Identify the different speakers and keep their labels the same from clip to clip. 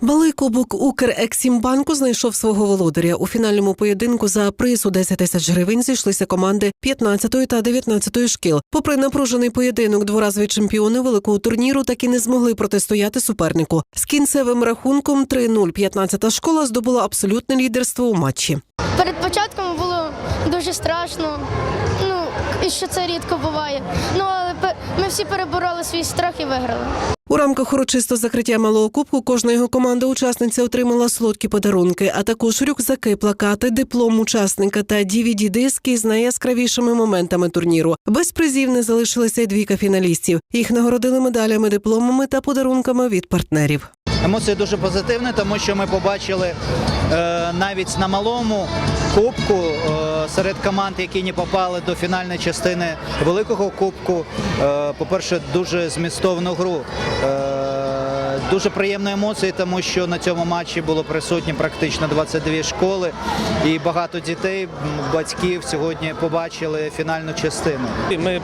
Speaker 1: Малий кубок Укрексімбанку знайшов свого володаря. У фінальному поєдинку за приз у 10 тисяч гривень зійшлися команди 15 та 19 шкіл. Попри напружений поєдинок, дворазові чемпіони великого турніру так і не змогли протистояти супернику. З кінцевим рахунком 3-0 15 школа здобула абсолютне лідерство у матчі.
Speaker 2: Перед початком було дуже страшно. Ну, і що це рідко буває. Всі перебороли свій страх і виграли.
Speaker 1: У рамках урочистого закриття малого кубку кожна його команда учасниця отримала солодкі подарунки, а також рюкзаки, плакати, диплом учасника та dvd диски з найяскравішими моментами турніру. Без призів не залишилися й двійка фіналістів. Їх нагородили медалями, дипломами та подарунками від партнерів.
Speaker 3: Емоції дуже позитивні, тому що ми побачили е, навіть на малому кубку е, серед команд, які не попали до фінальної частини великого кубку. Е, по-перше, дуже змістовну гру. Дуже приємні емоції, тому що на цьому матчі було присутні практично 22 школи, і багато дітей, батьків сьогодні побачили фінальну частину.
Speaker 4: Ми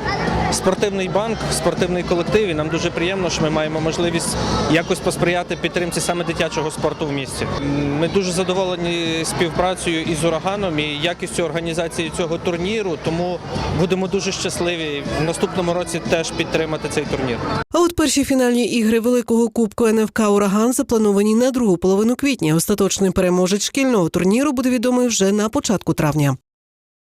Speaker 4: спортивний банк, спортивний колектив, і нам дуже приємно, що ми маємо можливість якось посприяти підтримці саме дитячого спорту в місті. Ми дуже задоволені співпрацею із ураганом і якістю організації цього турніру, тому будемо дуже щасливі в наступному році теж підтримати цей турнір.
Speaker 1: А от перші фінальні ігри великого кубку НФК Ураган заплановані на другу половину квітня. Остаточний переможець шкільного турніру буде відомий вже на початку травня.